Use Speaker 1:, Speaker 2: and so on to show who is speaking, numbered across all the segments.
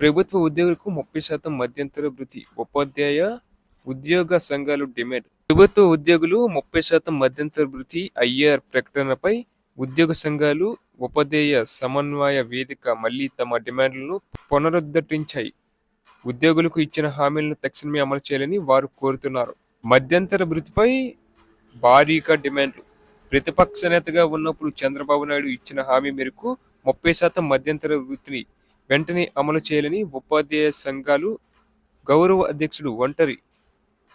Speaker 1: ప్రభుత్వ ఉద్యోగులకు ముప్పై శాతం మధ్యంతర వృత్తి. ఉపాధ్యాయ ఉద్యోగ సంఘాలు డిమాండ్. ప్రభుత్వ ఉద్యోగులు ముప్పై శాతం మధ్యంతర వృత్తి ఐఆర్ ప్రకటనపై ఉద్యోగ సంఘాలు ఉపాధ్యాయ సమన్వయ వేదిక మళ్ళీ తమ డిమాండ్లను పునరుద్ధరించాయి. ఉద్యోగులకు ఇచ్చిన హామీలను తక్షణమే అమలు చేయాలని వారు కోరుతున్నారు. మధ్యంతర వృత్తిపై భారీగా డిమాండ్లు. ప్రతిపక్ష నేతగా ఉన్నప్పుడు చంద్రబాబు నాయుడు ఇచ్చిన హామీ మేరకు ముప్పై శాతం మధ్యంతర వృత్తిని వెంటనే అమలు చేయాలని ఉపాధ్యాయ సంఘాలు గౌరవ అధ్యక్షుడు Ontari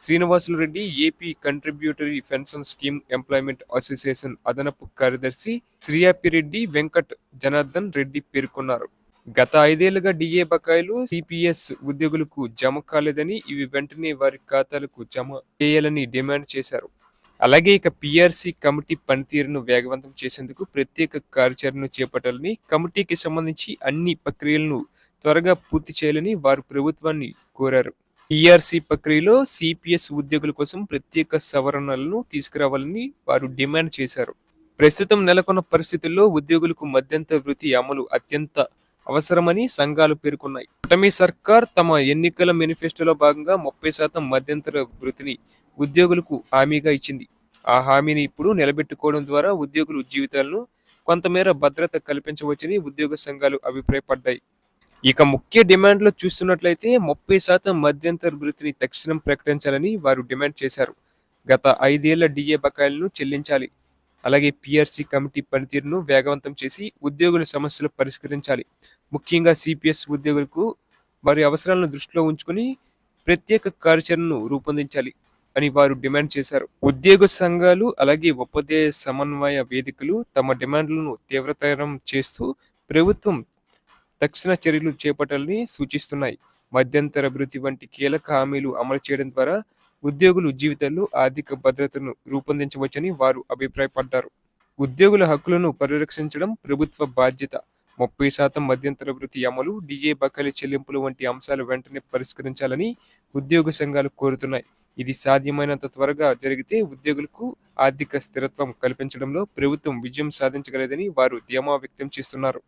Speaker 1: Srinivasulu Reddy AP contributory pension scheme employment association అదనపు కార్యదర్శి శ్రీయాపిరెడ్డి వెంకట్ జనార్దన్ రెడ్డి పేర్కొన్నారు. గత ఐదేళ్ళుగా డిఏ బకాయిలు సిపిఎస్ ఉద్యోగులకు జమ కాలేదని ఇవి వెంటనే వారి ఖాతాలకు జమ చేయాలని డిమాండ్ చేశారు. అలాగే ఇక పిఆర్సీ కమిటీ పనితీరును వేగవంతం చేసేందుకు ప్రత్యేక కార్యాచరణను చేపట్టాలని కమిటీకి సంబంధించి అన్ని ప్రక్రియలను త్వరగా పూర్తి చేయాలని వారు ప్రభుత్వాన్ని కోరారు. పిఆర్సీ ప్రక్రియలో సిపిఎస్ ఉద్యోగుల కోసం ప్రత్యేక సవరణలను తీసుకురావాలని వారు డిమాండ్ చేశారు. ప్రస్తుతం నెలకొన్న పరిస్థితుల్లో ఉద్యోగులకు మధ్యంతర వృత్తి అమలు అత్యంత అవసరమని సంఘాలు పేర్కొన్నాయి. కూటమి సర్కార్ తమ ఎన్నికల మేనిఫెస్టోలో భాగంగా ముప్పై శాతం మధ్యంతర వృత్తిని ఉద్యోగులకు హామీగా ఇచ్చింది. ఆ హామీని ఇప్పుడు నిలబెట్టుకోవడం ద్వారా ఉద్యోగుల జీవితాలను కొంతమేర భద్రత కల్పించవచ్చని ఉద్యోగ సంఘాలు అభిప్రాయపడ్డాయి. ఇక ముఖ్య డిమాండ్లో చూస్తున్నట్లయితే ముప్పై శాతం మధ్యంతర వృత్తిని తక్షణం ప్రకటించాలని వారు డిమాండ్ చేశారు. గత ఐదేళ్ళ డిఏ బకాయిలను చెల్లించాలి. అలాగే పిఆర్సీ కమిటీ పనితీరును వేగవంతం చేసి ఉద్యోగుల సమస్యలు పరిష్కరించాలి. ముఖ్యంగా సిపిఎస్ ఉద్యోగులకు వారి అవసరాలను దృష్టిలో ఉంచుకొని ప్రత్యేక కార్యాచరణను రూపొందించాలి అని వారు డిమాండ్ చేశారు. ఉద్యోగ సంఘాలు అలాగే ఉపాధ్యాయ సమన్వయ వేదికలు తమ డిమాండ్లను తీవ్రతరం చేస్తూ ప్రభుత్వం తక్షణ చర్యలు చేపట్టాలని సూచిస్తున్నాయి. మధ్యంతర అభివృద్ధి వంటి కీలక హామీలు అమలు చేయడం ద్వారా ఉద్యోగులు జీవితాల్లో ఆర్థిక భద్రతను రూపొందించవచ్చని వారు అభిప్రాయపడ్డారు. ఉద్యోగుల హక్కులను పరిరక్షించడం ప్రభుత్వ బాధ్యత. ముప్పై శాతం మధ్యంతర వృత్తి అమలు డిఏ బకాయిల చెల్లింపులు వంటి అంశాలు వెంటనే పరిష్కరించాలని ఉద్యోగ సంఘాలు కోరుతున్నాయి. ఇది సాధ్యమైనంత త్వరగా జరిగితే ఉద్యోగులకు ఆర్థిక స్థిరత్వం కల్పించడంలో ప్రభుత్వం విజయం సాధించగలదని వారు ధీమా వ్యక్తం చేస్తున్నారు.